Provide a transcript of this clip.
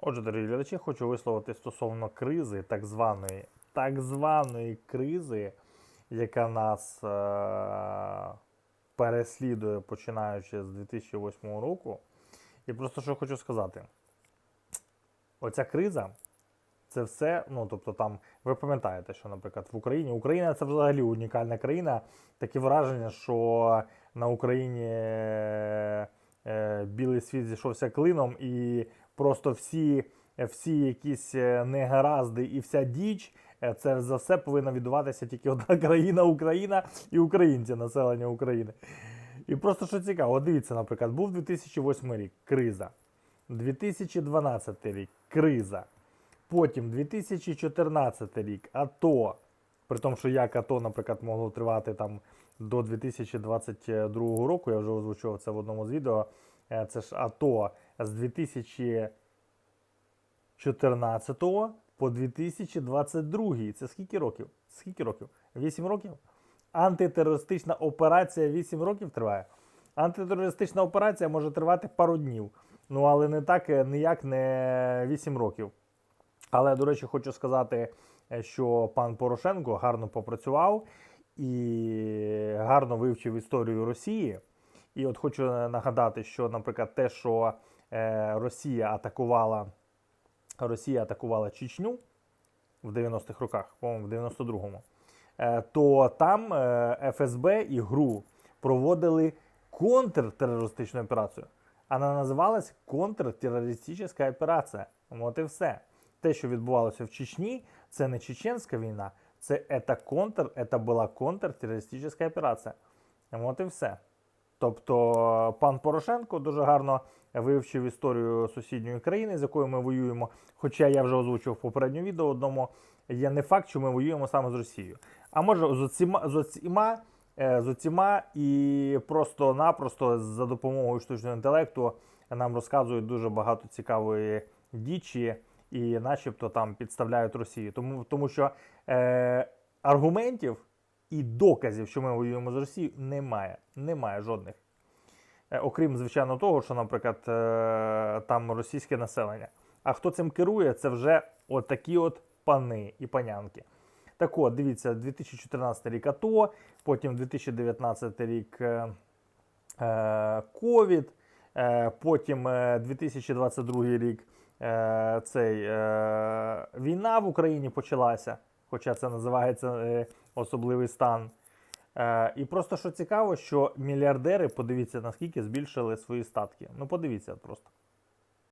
Отже, дорогі глядачі, хочу висловити стосовно кризи, так званої, так званої кризи, яка нас е- переслідує починаючи з 2008 року. І просто що хочу сказати: оця криза. Це все, ну тобто там, ви пам'ятаєте, що, наприклад, в Україні Україна це взагалі унікальна країна. Таке враження, що на Україні білий світ зійшовся клином, і просто всі, всі якісь е, негаразди і вся діч, е, це за все повинна відбуватися тільки одна країна Україна і українці, населення України. І просто що цікаво, дивіться, наприклад, був 2008 рік криза, 2012 рік криза. Потім 2014 рік АТО. При тому, що як АТО, наприклад, могло тривати там до 2022 року, я вже озвучував це в одному з відео. Е, Це ж АТО з 2014 по 2022. Це скільки років? Скільки років? 8 років? Антитерористична операція 8 років триває. Антитерористична операція може тривати пару днів. Ну, але не так, е, ніяк не 8 років. Але, до речі, хочу сказати, е, що пан Порошенко гарно попрацював і гарно вивчив історію Росії. І от хочу нагадати, що, наприклад, те, що е, Росія атакувала Росія атакувала Чечню в 90-х роках, по-моєму, в 92-му, е, то там ФСБ і ГРУ проводили контртерористичну операцію. Вона називалась контртерористична операція. От і все. Те, що відбувалося в Чечні, це не чеченська війна, це ета контр, це була контртерористична операція. От і все. Тобто пан Порошенко дуже гарно вивчив історію сусідньої країни, з якою ми воюємо. Хоча я вже озвучив в попередньому відео одному, є не факт, що ми воюємо саме з Росією. А може з оціма, з оціма, е, з оціма і просто-напросто за допомогою штучного інтелекту нам розказують дуже багато цікавої дічі і начебто там підставляють Росію. Тому, тому що е, аргументів і доказів, що ми воюємо з Росією, немає. Немає жодних. Е, окрім, звичайно, того, що, наприклад, е, там російське населення. А хто цим керує, це вже от такі от пани і панянки. Так от, дивіться, 2014 рік АТО, потім 2019 рік е, е, ковід, е, потім е, 2022 рік е, цей, е, війна в Україні почалася, хоча це називається е, особливий стан. І просто що цікаво, що мільярдери, подивіться, наскільки збільшили свої статки. Ну, подивіться просто.